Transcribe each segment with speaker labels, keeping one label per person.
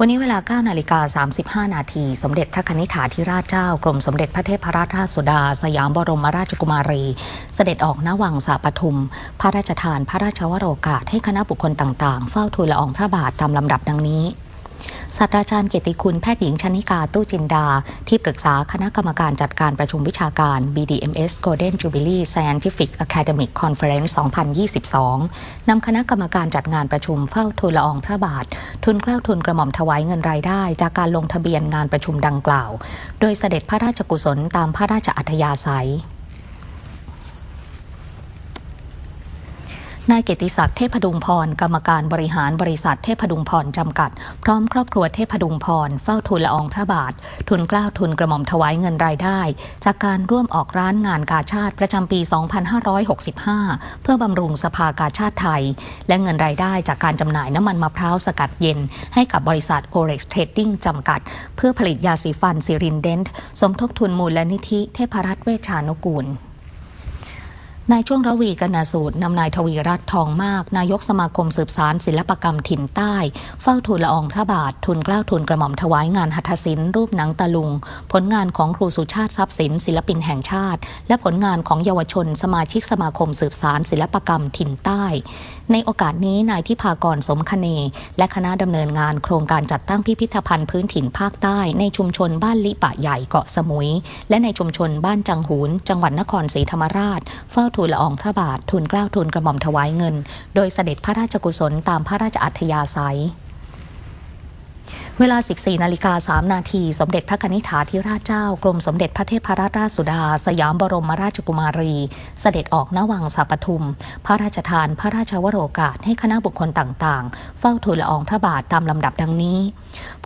Speaker 1: วันนี้เวลา9นาฬิกา35 นาที สมเด็จพระนิธิถาธิราชเจ้ากรมสมเด็จพระเทพรัตนราชสุดา สยามบรมราชกุมารี เสด็จออกณวังสาปทุม พระราชทานพระราชวโรกาสให้คณะบุคคลต่างๆ เฝ้าทูลละอองพระบาทตามลำดับดังนี้ ศาสตราจารย์เกียรติคุณแพทย์หญิงชนิกาตู้จินดา ที่ปรึกษาคณะกรรมการจัดการประชุมวิชาการ BDMS Golden Jubilee Scientific Academic Conference 2022 นำคณะกรรมการจัดงานประชุมเฝ้าทูลละอองพระบาท ทุนเกล้าทุนกระหม่อมถวายเงินรายได้ จากการลงทะเบียนงานประชุมดังกล่าว โดยเสด็จพระราชกุศลตามพระราชอัธยาศัย นายเกติศักดิ์เทพดุงพร กรรมการบริหารบริษัทเทพดุงพรจำกัด พร้อมครอบครัวเทพดุงพร เฝ้าทูลละอองพระบาท ทุนกล้าวทุนกระหม่อมถวายเงินรายได้ จากการร่วมออกร้านงานกาชาติประจำปี 2565 เพื่อบำรุงสภากาชาติไทย และเงินรายได้จากการจำหน่ายน้ำมันมะพร้าวสกัดเย็น ให้กับบริษัท Orex Trading จำกัด เพื่อผลิตยาสีฟันซิรินเดนต์สมทบทุนมูลนิธิเทพรัตน์เวชชานุกูล นายช่วงระวีกนาสูตรนำนายทวีรัตน์ทองมาก นายกสมาคมสืบสารศิลปกรรมถิ่นใต้ เฝ้าทูลละอองพระบาท ทุนเกล้าทุนกระหม่อมถวายงานหัตถศิลป์รูปหนังตะลุง ผลงานของครูสุชาติทรัพย์สินศิลปินแห่งชาติ และผลงานของเยาวชน สมาชิกสมาคมสืบสารศิลปกรรมถิ่นใต้ ในโอกาสนี้นายทิพากรสมคเน และคณะดำเนินงานโครงการจัดตั้งพิพิธภัณฑ์พื้นถิ่นภาคใต้ ในชุมชนบ้านลิปะใหญ่เกาะสมุย และในชุมชนบ้านจังหูน จังหวัดนครศรีธรรมราชเฝ้าทูลละอองพระบาททุนเกล้าทุนกระหม่อมถวายเงิน โดยเสด็จพระราชกุศลตามพระราชอัธยาศัยเวลา 14 นาฬิกา 3 นาที สมเด็จพระนิธิถาธิราชเจ้า กรมสมเด็จพระเทพรัตนราชสุดา สยามบรมราชกุมารี เสด็จออกณวังสาปทุม พระราชทาน พระราชวโรกาสให้คณะบุคคลต่างๆ เฝ้าทูลละอองพระบาทตามลำดับดังนี้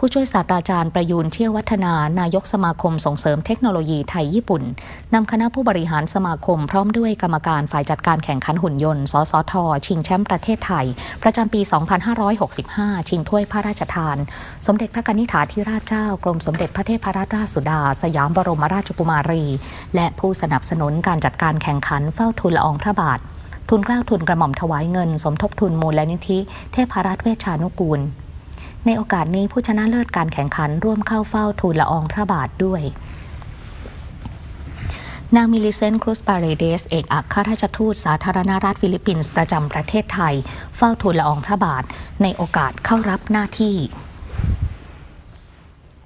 Speaker 1: ผู้ช่วยศาสตราจารย์ประยูนเชี่ยววัฒนานายกสมาคมส่งเสริมเทคโนโลยีไทยญี่ปุ่นนำคณะผู้บริหารสมาคมพร้อมด้วยกรรมการฝ่ายจัดการแข่งขันหุ่นยนต์ สสท ชิงแชมป์ประเทศไทย ประจำปี 2565 ชิงถ้วยพระราชทาน สมเด็จพระกนิธิถาธิราชเจ้ากรมสมเด็จพระเทพรัตนราชสุดา สยามบรมราชกุมารี และผู้สนับสนุนการจัดการแข่งขันเฝ้าทูลละอองพระบาททุนเกล้าทุนกระหม่อมถวายเงิน สมทบทุนมูลนิธิ เทพรัตน์เวชชานุกูล ในโอกาสนี้ผู้ชนะเลิศการแข่งขันร่วมเข้าเฝ้าทูลละอองพระบาทด้วย นางมิลิเซนครูสปาเรเดส เอกอัครราชทูตสาธารณรัฐฟิลิปปินส์ประจำประเทศไทย เฝ้าทูลละอองพระบาทในโอกาสเข้ารับหน้าที่